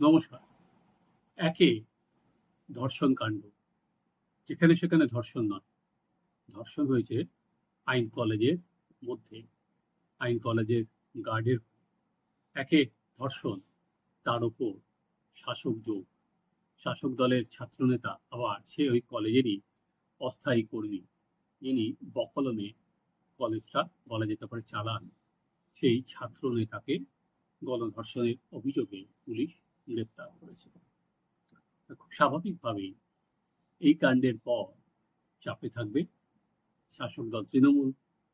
নমস্কার। একে ধর্ষণ কাণ্ড। যেখানে সেখানে ধর্ষণ নয়। ধর্ষণ হয়েছে আইন কলেজের মধ্যে। আইন কলেজের গার্ডের একে ধর্ষণ, তার ওপর শাসক যোগ। শাসক দলের ছাত্রনেতা আবার সে ওই কলেজেরই অস্থায়ী কর্মী। যিনি বকলমে কলেজটা বলা যেতে পারে চালান। সেই ছাত্রনেতাকে গণধর্ষণের অভিযোগে পুলিশ গ্রেপ্তার করেছে খুব স্বাভাবিকভাবেই এই কাণ্ডের পর চাপে থাকবে শাসক দল তৃণমূল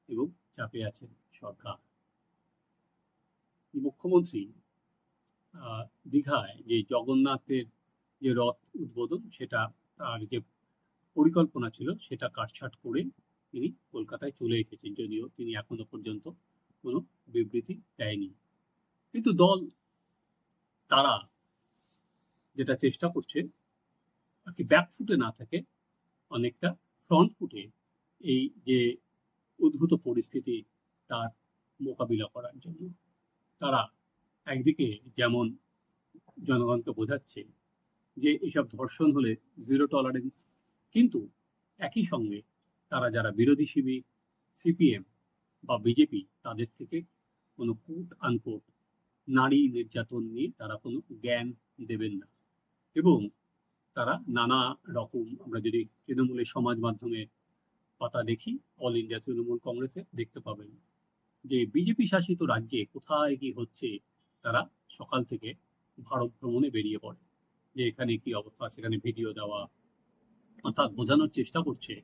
এবং চাপে আছে সরকার। মুখ্যমন্ত্রী দীঘায় যে জগন্নাথের যে রথ উদ্বোধন, সেটা তার যে পরিকল্পনা ছিল, সেটা কাটছাট করে তিনি কলকাতায় চলে এসেছেন। যদিও তিনি এখনও পর্যন্ত কোনো বিবৃতি দেয়নি। কিন্তু দল, তারা যেটা চেষ্টা করছে, আর কি ব্যাক ফুটে না থাকে, অনেকটা ফ্রন্ট ফুটে এই যে উদ্ভূত পরিস্থিতি তার মোকাবিলা করার জন্য। তারা একদিকে যেমন জনগণকে বোঝাচ্ছে যে এসব ধর্ষণ হলে জিরো টলারেন্স কিন্তু একই সঙ্গে তারা যারা বিরোধী শিবির সিপিএম বা বিজেপি তাদের থেকে কোনো কুট আনকোট নারী নির্যাতন নিয়ে তারা কোনো জ্ঞান দেবেন না। এবং তারা নানা রকম আমরা যদি তৃণমূলের সমাজ মাধ্যমে পাতা দেখি অল ইন্ডিয়া তৃণমূল কংগ্রেসে দেখতে পাবেন যে বিজেপি শাসিত রাজ্যে কোথায় কি হচ্ছে, তারা সকাল থেকে ভারত ভ্রমণে বেরিয়ে পড়ে। যে এখানে কি অবস্থা, সেখানে ভিডিও দেওয়া, অর্থাৎ বোঝানোর চেষ্টা করছে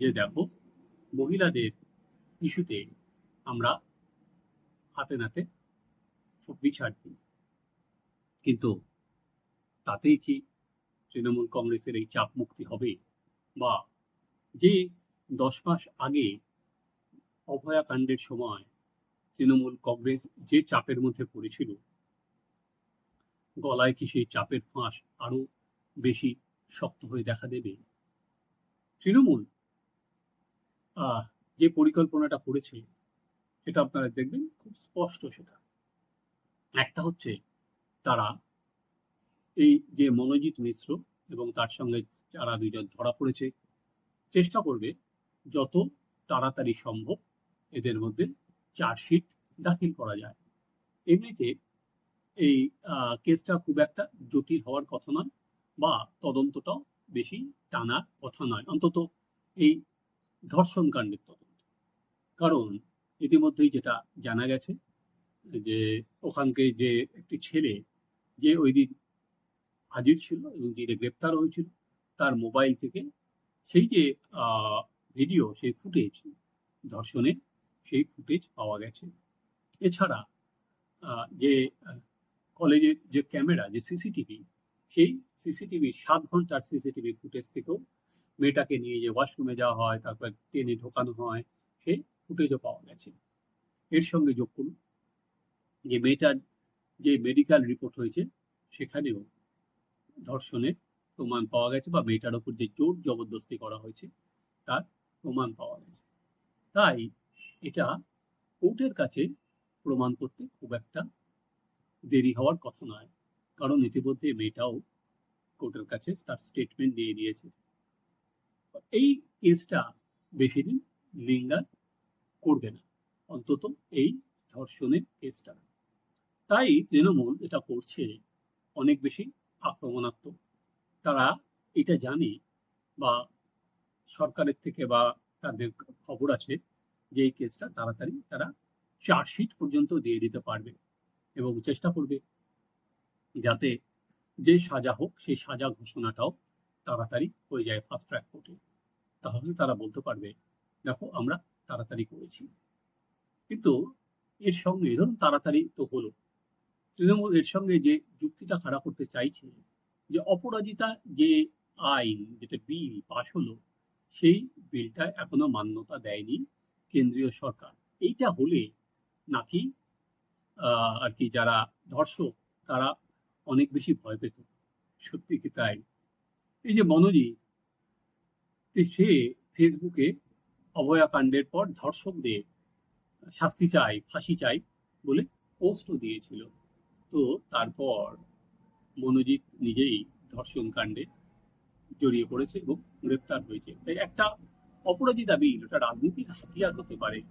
যে দেখো, মহিলাদের ইস্যুতে আমরা হাতে নাতে বিচার দিই কিন্তু তাতেই কি তৃণমূল কংগ্রেসের এই চাপ মুক্তি হবে? বা যে দশ মাস আগে অভয়াকাণ্ডের সময় তৃণমূল কংগ্রেস যে চাপের মধ্যে পড়েছিল, গলায় কি সেই চাপের ফাঁস আরও বেশি শক্ত হয়ে দেখা দেবে? তৃণমূল যে পরিকল্পনাটা করেছে, সেটা আপনারা দেখবেন, খুব স্পষ্ট সেটা। একটা হচ্ছে তারা এই যে মনোজিৎ মিশ্র এবং তার সঙ্গে যারা দুজন ধরা পড়েছে, চেষ্টা করবে যত তাড়াতাড়ি সম্ভব এদের মধ্যে চার্জশিট দাখিল করা যায়। এমনিতে এই কেসটা খুব একটা জটিল হওয়ার কথা নয় বা তদন্তটাও বেশি টানার কথা নয়, অন্তত এই ধর্ষণ কাণ্ডের তদন্ত। কারণ ইতিমধ্যেই যেটা জানা গেছে যে ওখানকে যে একটি ছেলে যে ওই দিন হাজির ছিল এবং যিনি গ্রেপ্তার হয়েছিল তার মোবাইল থেকে সেই যে ভিডিও, সেই ফুটেজ ধর্ষণের সেই ফুটেজ পাওয়া গেছে। এছাড়া যে কলেজের যে ক্যামেরা, যে সিসিটিভি, সেই সিসিটিভি, সাত ঘণ্টার সিসিটিভি ফুটেজ থেকেও মেয়েটাকে নিয়ে যে ওয়াশরুমে যাওয়া হয়, তারপর ট্রেনে ঢোকানো হয়, সেই ফুটেজও পাওয়া গেছে। এর সঙ্গে যোগ করুন যে, মেয়েটার যে মেডিকেল রিপোর্ট হয়েছে, সেখানেও ধর্ষণের প্রমাণ পাওয়া গেছে বা মেয়েটার ওপর যে জোর জবরদস্তি করা হয়েছে, তার প্রমাণ পাওয়া গেছে। তাই এটা কোর্টের কাছে প্রমাণ করতে খুব একটা দেরি হওয়ার কথা নয়। কারণ ইতিমধ্যে মেয়েটাও কোর্টের কাছে তার স্টেটমেন্ট দিয়ে দিয়েছে। এই কেসটা বেশি দিন লিঙ্গার করবে না। অন্তত এই ধর্ষণের কেসটা। তাই তৃণমূল এটা করছে অনেক বেশি আক্রমণাত্মক। তারা এটা জানে বা সরকারের থেকে বা তাদের খবর আছে যে এই কেসটা তাড়াতাড়ি তারা চার্জশিট পর্যন্ত দিয়ে দিতে পারবে এবং চেষ্টা করবে যাতে যে সাজা হোক সেই সাজা ঘোষণাটাও তাড়াতাড়ি হয়ে যায় ফাস্ট ট্র্যাক কোর্টে তাহলে তারা বলতে পারবে, দেখো, আমরা তাড়াতাড়ি করেছি। কিন্তু এর সঙ্গে, ধরুন তাড়াতাড়ি তো হলো তৃণমূল এর সঙ্গে যে যুক্তিটা খাড়া করতে চাইছে, যে অপরাজিতা যে আইন যেটা বিল পাশ হলো, সেই বিলটা এখনও মান্যতা দেয়নি কেন্দ্রীয় সরকার। এইটা হলে নাকি আর কি যারা ধর্ষক, তারা অনেক বেশি ভয় পেত। সত্যি কি তাই? এই যে মনোজিৎ তে- সে ফেসবুকে অভয়াকাণ্ডের পর ধর্ষকদের শাস্তি চাই, ফাঁসি চাই বলে পোস্টও দিয়েছিল। তো তারপর মনোজিৎ নিজেই ধর্ষণ কাণ্ডে জড়িয়ে পড়েছে এবং গ্রেপ্তার হয়েছে। তাই একটা অপরাজিতা বিল ওটা রাজনীতির হাতিয়ার হতে পারে।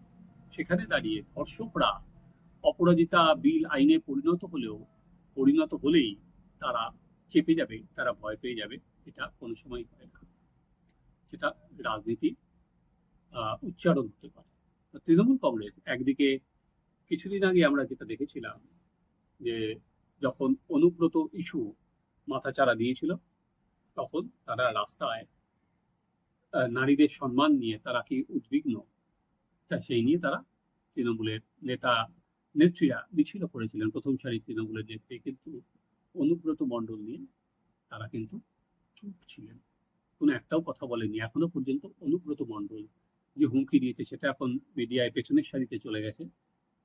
সেখানে দাঁড়িয়ে ধর্ষকরা অপরাজিতা বিল আইনে পরিণত হলেও, পরিণত হলেই তারা চেপে যাবে, তারা ভয় পেয়ে যাবে। এটা কোনো সময় হয় না। সেটা রাজনীতির উচ্চারণ হতে পারে। তৃণমূল কংগ্রেস, একদিকে কিছুদিন আগে আমরা যেটা দেখেছিলাম যে যখন অনুব্রত ইস্যু মাথাচাড়া দিয়েছিল, তখন তারা রাস্তায় নারীদের সম্মান নিয়ে তারা কি উদ্বিগ্ন? তা সেই নিয়ে তারা তৃণমূলের নেতা, নেত্রীরা মিছিল করেছিলেন প্রথম সারির তৃণমূলের নেত্রী। কিন্তু অনুব্রত মণ্ডল নিয়ে তারা কিন্তু চুপ ছিলেন। কোনো একটাও কথা বলেনি এখনও পর্যন্ত অনুব্রত মণ্ডল যে হুমকি দিয়েছে, সেটা এখন মিডিয়ায় পেছনের সারিতে চলে গেছে।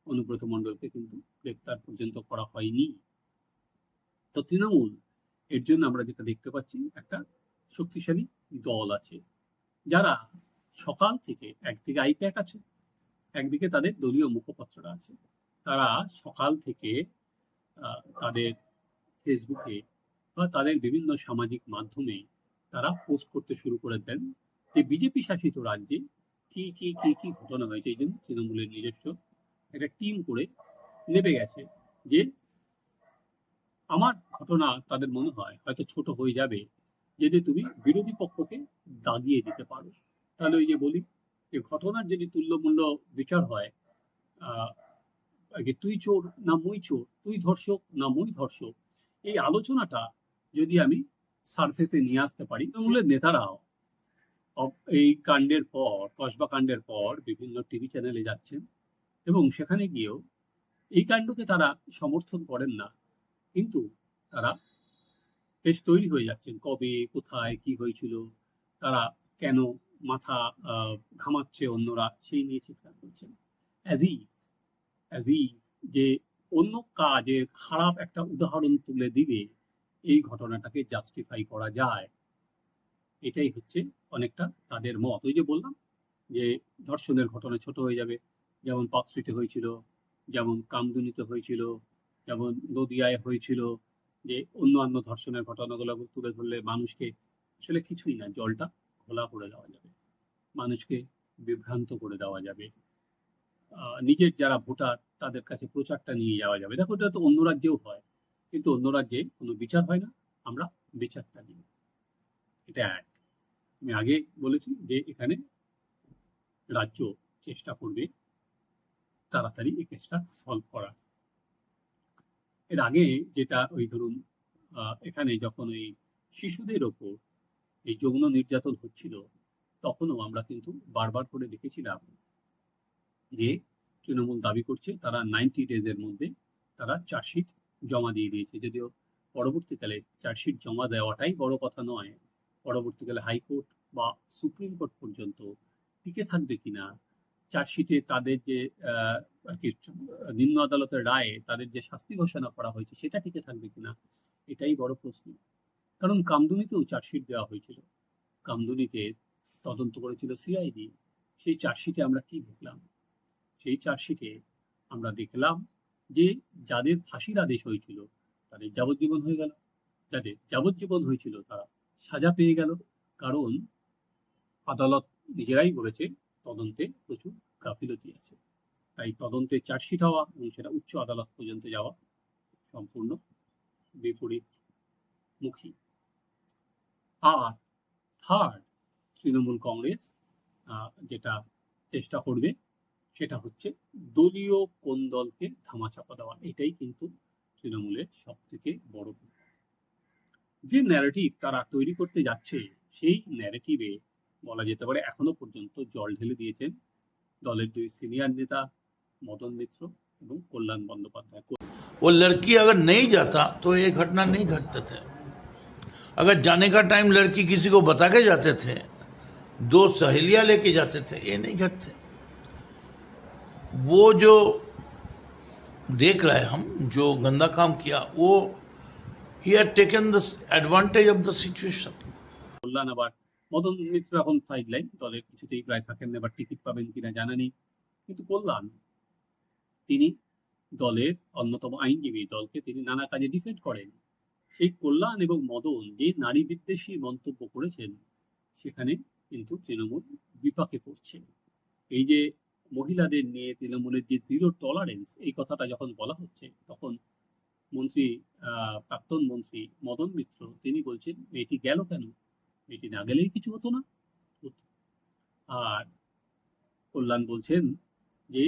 অনুব্রত মণ্ডলকে কিন্তু গ্রেপ্তার পর্যন্ত করা হয়নি। তো তৃণমূল, এর জন্য আমরা যেটা দেখতে পাচ্ছি, একটা শক্তিশালী দল আছে। যারা সকাল থেকে একদিকে আইপ্যাক আছে, একদিকে তাদের দলীয় মুখপাত্ররা আছে। তারা সকাল থেকে তাদের ফেসবুকে বা তাদের বিভিন্ন সামাজিক মাধ্যমে তারা পোস্ট করতে শুরু করে দেন যে, বিজেপি শাসিত রাজ্যে কি কি কি কি ঘটনা হয়েছে? এই জন্য তৃণমূলের নিজস্ব একটা টিম করে নেমে গেছে যে আমার ঘটনা তাদের মনে হয় হয়তো ছোট হয়ে যাবে, যদি তুমি বিরোধী পক্ষকে দাগিয়ে দিতে পারো। তাহলে ওই যে বলি, যে ঘটনার যদি তুল্যমূল্য বিচার হয় তুই চোর না মুই চোর, তুই ধর্ষক না মুই ধর্ষক, এই আলোচনাটা যদি আমি সারফেসে নিয়ে আসতে পারি তৃণমূলের নেতারাও এই কাণ্ডের পর, কসবা কাণ্ডের পর বিভিন্ন টিভি চ্যানেলে যাচ্ছেন। এবং সেখানে গিয়েও এই কাণ্ডকে তারা সমর্থন করেন না। কিন্তু তারা বেশ তৈরি হয়ে যাচ্ছেন। কবে, কোথায়, কি হয়েছিল, তারা কেন মাথা ঘামাচ্ছে অন্যরা, সেই নিয়ে চিৎকার করছেন। অ্যাজি অ্যাজি যে অন্য কাজে খারাপ একটা উদাহরণ তুলে দিলে এই ঘটনাটাকে জাস্টিফাই করা যায়। এটাই হচ্ছে অনেকটা তাদের মত। ওই যে বললাম যে ধর্ষণের ঘটনা ছোট হয়ে যাবে। যেমন পার্ক স্ট্রিটে হয়েছিল, যেমন কামদুনিতে হয়েছিল, যেমন নদিয়ায় হয়েছিল, যে অন্যান্য ধর্ষণের ঘটনাগুলো তুলে ধরলে মানুষকে আসলে কিছুই না, জলটা খোলা করে দেওয়া যাবে। মানুষকে বিভ্রান্ত করে দেওয়া যাবে। নিজের যারা ভোটার, তাদের কাছে প্রচারটা নিয়ে যাওয়া যাবে। দেখো, এটা তো অন্য রাজ্যেও হয়, কিন্তু অন্য রাজ্যে কোনো বিচার হয় না, আমরা বিচারটা নিই। এটা এক। আমি আগে বলেছি যে এখানে রাজ্য চেষ্টা করবে তাড়াতাড়ি এই কেসটা সলভ করার এর আগে যেটা ওই ধরুন এখানে যখন ওই শিশুদের ওপর এই যৌন নির্যাতন হচ্ছিল, তখনও আমরা কিন্তু বারবার করে দেখেছিলাম যে তৃণমূল দাবি করছে তারা নাইনটি ডেজের মধ্যে তারা চার্জশিট জমা দিয়ে দিয়েছে। যদিও পরবর্তীকালে চার্জশিট জমা দেওয়াটাই বড় কথা নয়, পরবর্তীকালে হাইকোর্ট বা সুপ্রিম কোর্ট পর্যন্ত টিকে থাকবে কিনা চার্জশিটে তাদের যে আর কি, নিম্ন আদালতের রায়ে তাদের যে শাস্তি ঘোষণা করা হয়েছে, সেটা টিকে থাকবে কিনা, এটাই বড় প্রশ্ন। কারণ কামদুনিতেও চার্জশিট দেওয়া হয়েছিল। কামদুনিতে তদন্ত করেছিল সিআইডি। সেই চার্জশিটে আমরা কি দেখলাম? সেই চার্জশিটে আমরা দেখলাম যে, যাদের ফাঁসির আদেশ হয়েছিল, তাদের যাবজ্জীবন হয়ে গেল। যাদের যাবজ্জীবন হয়েছিল, তারা সাজা পেয়ে গেল। কারণ আদালত নিজেরাই বলেছে তদন্তে প্রচুর গাফিলতি আছে। তাই তদন্তে চার্জশিট হওয়া এবং সেটা উচ্চ আদালত পর্যন্ত যাওয়া সম্পূর্ণ বিপরীত মুখী আর থার্ড তৃণমূল কংগ্রেস যেটা চেষ্টা করবে, সেটা হচ্ছে দলীয় কোন দলকে ধামাচাপা দেওয়া। এটাই কিন্তু তৃণমূলের সব থেকে বড়। যে ন্যারেটিভ তারা তৈরি করতে যাচ্ছে, সেই ন্যারেটিভে বলা যেতে পারে এখনো পর্যন্ত জল ঢেলে দিয়েছেন দলের দুই সিনিয়র নেতা মদন মিত্র এবং কল্যাণ বন্দ্যোপাধ্যায় वो लड़की अगर नहीं जाता तो ये घटना नहीं घटते थे अगर जाने का टाइम लड़की किसी को बता के जाते थे दो सहेलियां लेके जाते थे ये नहीं घटते वो जो देख रहे हम जो गंदा काम किया वो ही had taken the advantage of the situation Kalyan আবার Madan Mitra এখন সাইড লাইন দলের কিছুতেই প্রায় থাকেন না, এবার টিকিট পাবেন কিনা জানা নেই। কিন্তু কল্যাণ তিনি দলের অন্যতম আইনজীবী দলকে তিনি নানা কাজে ডিফেন্ড করেন। সেই কল্যাণ এবং মদন যে নারী বিদ্বেষী মন্তব্য করেছেন সেখানে কিন্তু তৃণমূল বিপাকে পড়ছে। এই যে মহিলাদের নিয়ে তৃণমূলের যে জিরো টলারেন্স এই কথাটা যখন বলা হচ্ছে তখন মন্ত্রী প্রাক্তন মন্ত্রী মদন মিত্র তিনি বলছেন মেয়েটি গেল কেন? মেয়েটি না গেলেই কিছু হতো না। আর কল্যাণ বলছেন যে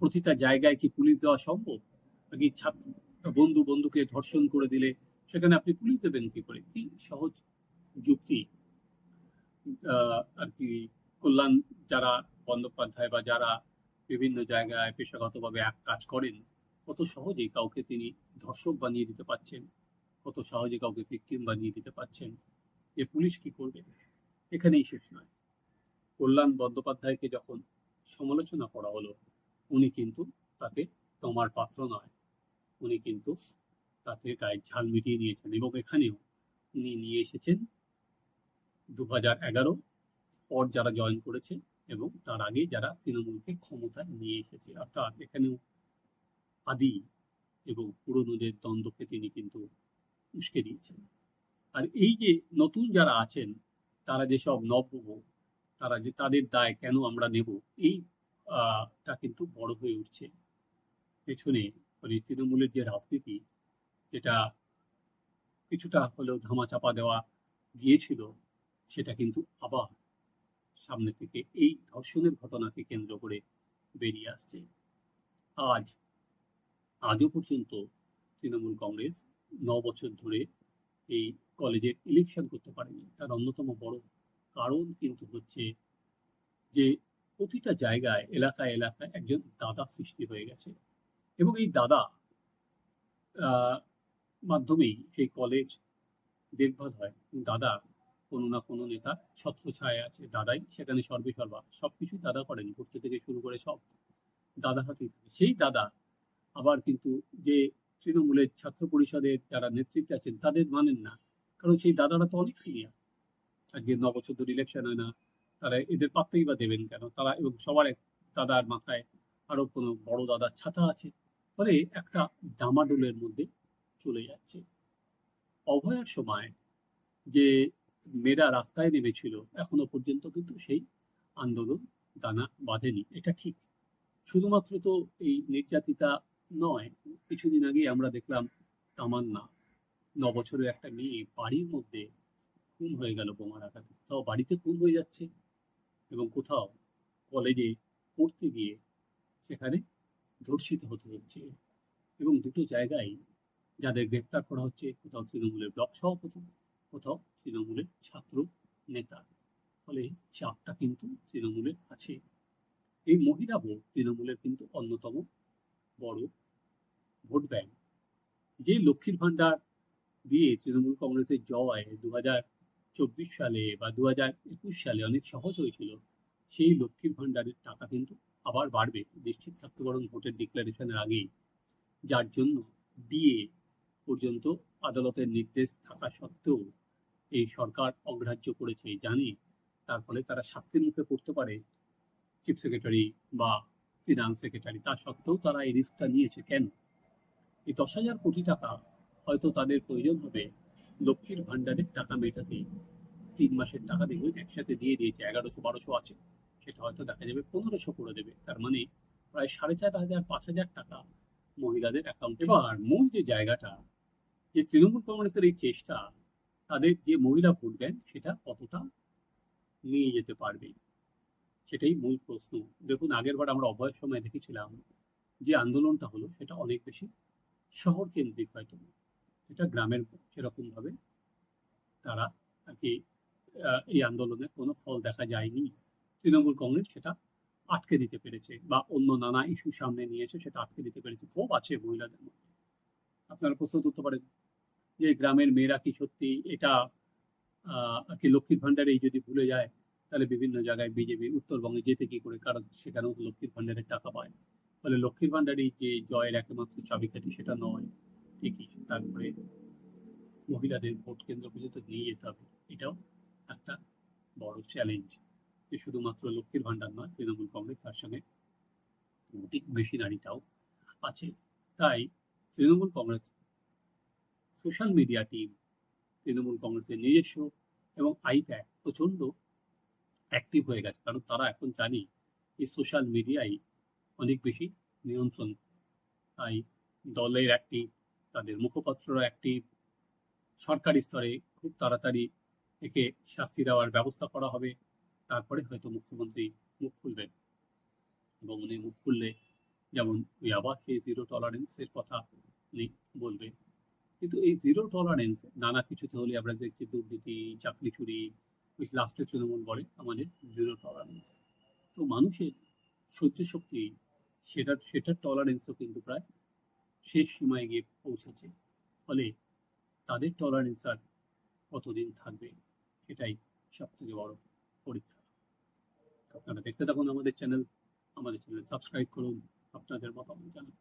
প্রতিটা জায়গায় কি পুলিশ দেওয়া সম্ভব? নাকি ছাত্র বন্ধু বন্ধুকে ধর্ষণ করে দিলে সেখানে আপনি পুলিশ দেবেন কি করে? কি সহজ যুক্তি? আর কি কল্যাণ যারা বন্দ্যোপাধ্যায় বা যারা বিভিন্ন জায়গায় পেশাগতভাবে এক কাজ করেন, কত সহজেই কাউকে তিনি ধর্ষক বানিয়ে দিতে পারছেন, কত সহজে কাউকে ভিকটিম বানিয়ে দিতে পারছেন। যে পুলিশ কি করবে, এখানেই শেষ নয়। কল্যাণ বন্দ্যোপাধ্যায়কে যখন সমালোচনা করা হলো, উনি কিন্তু তাতে তোমার পাত্র নয়। উনি কিন্তু তাতে গায়ের ঝাল মিটিয়ে নিয়েছেন এবং এখানেও উনি নিয়ে এসেছেন দু হাজার এগারো, পর যারা জয়েন করেছে এবং তার আগে যারা তৃণমূলকে ক্ষমতায় নিয়ে এসেছে। অর্থাৎ এখানেও আদি এবং পুরনোদের দ্বন্দ্বকে তিনি কিন্তু উস্কে দিয়েছেন। আর এই যে নতুন যারা আছেন তারা যেসব নব্য তারা যে তাদের দায় কেন আমরা নেব এই আহ, টা কিন্তু বড় হয়ে উঠছে। পেছনে মানে তৃণমূলের যে রাজনীতি যেটা কিছুটা হলেও ধামাচাপা দেওয়া গিয়েছিল সেটা কিন্তু আবার সামনে থেকে এই ধর্ষণের ঘটনাকে কেন্দ্র করে বেরিয়ে আসছে। আজ আজও পর্যন্ত তৃণমূল কংগ্রেস ন বছর ধরে এই কলেজের ইলেকশন করতে পারেনি। তার অন্যতম বড় কারণ কিন্তু হচ্ছে যে প্রতিটা জায়গায়, এলাকায় এলাকায় একজন দাদা সৃষ্টি হয়ে গেছে। এবং এই দাদা মাধ্যমেই সেই কলেজ দেখভাল হয়। দাদা কোনো না কোনো নেতা ছত্রছায়া আছে। দাদাই সেখানে সর্বে সর্বা। সব কিছু দাদা করেন। ঘুরতে থেকে শুরু করে সব দাদা হাতেই থাকে। সেই দাদা আবার কিন্তু যে তৃণমূলের ছাত্র পরিষদের যারা নেতৃত্বে আছেন, তাদের মানেন না। কারণ সেই দাদারা তো অনেক সিনিয়র আজকে ন বছর ধরে ইলেকশন হয় না, তারা এদের পাত্তেই বা দেবেন কেন? তারা এবং সবার দাদার মাথায় আরও কোনো বড় দাদার ছাতা আছে। ফলে একটা ডামাডোলের মধ্যে চলে যাচ্ছে। অভয়ার সময় যে মেয়েরা রাস্তায় নেমেছিল, এখনও পর্যন্ত কিন্তু সেই আন্দোলন দানা বাঁধেনি। এটা ঠিক। শুধুমাত্র তো এই নির্যাতিতা নয়, কিছুদিন আগে আমরা দেখলাম তামান্না ন বছরের একটা মেয়ে বাড়ির মধ্যে খুন হয়ে গেল বোমার আঘাতে। কোথাও বাড়িতে খুন হয়ে যাচ্ছে এবং কোথাও কলেজে পড়তে গিয়ে সেখানে ধর্ষিত হতে হচ্ছে এবং দুটো জায়গায় যাদের গ্রেপ্তার করা হচ্ছে, কোথাও তৃণমূলের ব্লক সভাপতি, কোথাও তৃণমূলের ছাত্র নেতা। ফলে চাপটা কিন্তু তৃণমূলের আছে। এই মহিলা ভোট তৃণমূলের কিন্তু অন্যতম বড় ভোট ব্যাংক। যে লক্ষ্মীর ভাণ্ডার দিয়ে তৃণমূল কংগ্রেসের জয় দু হাজার চব্বিশ সালে বা দু হাজার একুশ সালে অনেক সহজ হয়েছিল, সেই লক্ষ্মীর ভাণ্ডারের টাকা কিন্তু আবার বাড়বে, নিশ্চিত থাকতে ভোটের ডিক্লারেশনের আগেই। যার জন্য ডিএ পর্যন্ত আদালতের নির্দেশ থাকা সত্ত্বেও এই সরকার অগ্রাহ্য করেছে, জানি তার ফলে তারা শাস্তির মুখে পড়তে পারে চিফ সেক্রেটারি বা ফিনান্স সেক্রেটারি। তা সত্ত্বেও তারা এই রিস্কটা নিয়েছে কেন? এই দশ হাজার কোটি টাকা হয়তো তাদের প্রয়োজন হবে। লক্ষ্মীর ভাণ্ডারের টাকা মেটাতে তিন মাসের টাকা দেখবেন একসাথে দিয়ে দিয়েছে, এগারোশো বারোশো আছে। সেটা হয়তো দেখা যাবে পনেরোশো করে দেবে। তার মানে প্রায় সাড়ে চার হাজার, পাঁচ হাজার টাকা মহিলাদের অ্যাকাউন্টে এবার মূল যে জায়গাটা, যে তৃণমূল কংগ্রেসের এই চেষ্টা, তাদের যে মহিলা ভোট ব্যাংক, সেটা কতটা নিয়ে যেতে পারবে? সেটাই মূল প্রশ্ন। দেখুন আগের বার আমরা অভয়ের সময় দেখেছিলাম যে আন্দোলনটা হলো, সেটা অনেক বেশি শহর কেন্দ্রিক হয়তো। সেটা গ্রামের সেরকম ভাবে তারা আর কি এই আন্দোলনের কোনো ফল দেখা যায়নি। তৃণমূল কংগ্রেস সেটা আটকে দিতে পেরেছে বা অন্য নানা ইস্যু সামনে নিয়েছে সেটা আটকে দিতে পেরেছে। খুব আছে মহিলাদের মধ্যে। আপনারা প্রশ্ন করতে পারেন যে গ্রামের মেয়েরা কি সত্যি এটা আর কি লক্ষ্মীর ভাণ্ডারেই যদি ভুলে যায়, তাহলে বিভিন্ন জায়গায় বিজেপি উত্তরবঙ্গে যেতে কি করে? কারণ সেখানেও লক্ষ্মীর ভাণ্ডারের টাকা পায়। ফলে লক্ষ্মীর ভাণ্ডারেই যে জয়ের একমাত্র চাবিকাঠি সেটা নয়। ঠিকই, তারপরে মহিলাদের ভোট কেন্দ্র পর্যন্ত নিয়ে যেতে হবে, এটাও একটা বড় চ্যালেঞ্জ যে শুধুমাত্র লক্ষ্মীর ভাণ্ডার নয়, তৃণমূল কংগ্রেস তার সঙ্গে ভোটিং মেশিনারিটাও আছে। তাই Trinamool Congress social media team Trinamool কংগ্রেসের নিজস্ব এবং আইপ্যাক প্রচণ্ড অ্যাক্টিভ হয়ে গেছে, কারণ তারা এখন জানি এই সোশ্যাল মিডিয়াই অনেক বেশি নিয়ন্ত্রণ তাই দলের অ্যাক্টিভ তাদের মুখপাত্ররা একটি সরকারি স্তরে খুব তাড়াতাড়ি একে শাস্তি দেওয়ার ব্যবস্থা করা হবে। তারপরে হয়তো মুখ্যমন্ত্রী মুখ খুলবেন। এবং উনি মুখ খুললে যেমন ওই আবার সেই জিরো টলারেন্সের কথা উনি বলবেন। কিন্তু এই জিরো টলারেন্স নানা কিছুতে হলে আমরা দেখছি দুর্নীতি চাকরি চুরি ওই লাস্টে তৃণমূল বলে, আমাদের জিরো টলারেন্স তো মানুষের সহ্য শক্তি, সেটার সেটার টলারেন্সও কিন্তু প্রায় শেষ সীমায় গিয়ে পৌঁছেছে। ফলে তাদের টলারেন্স আর কতদিন থাকবে এটাই সব থেকে বড় পরীক্ষা। আপনারা দেখতে থাকুন আমাদের চ্যানেল আমাদের চ্যানেল সাবস্ক্রাইব করুন, আপনাদের মতামত জানান।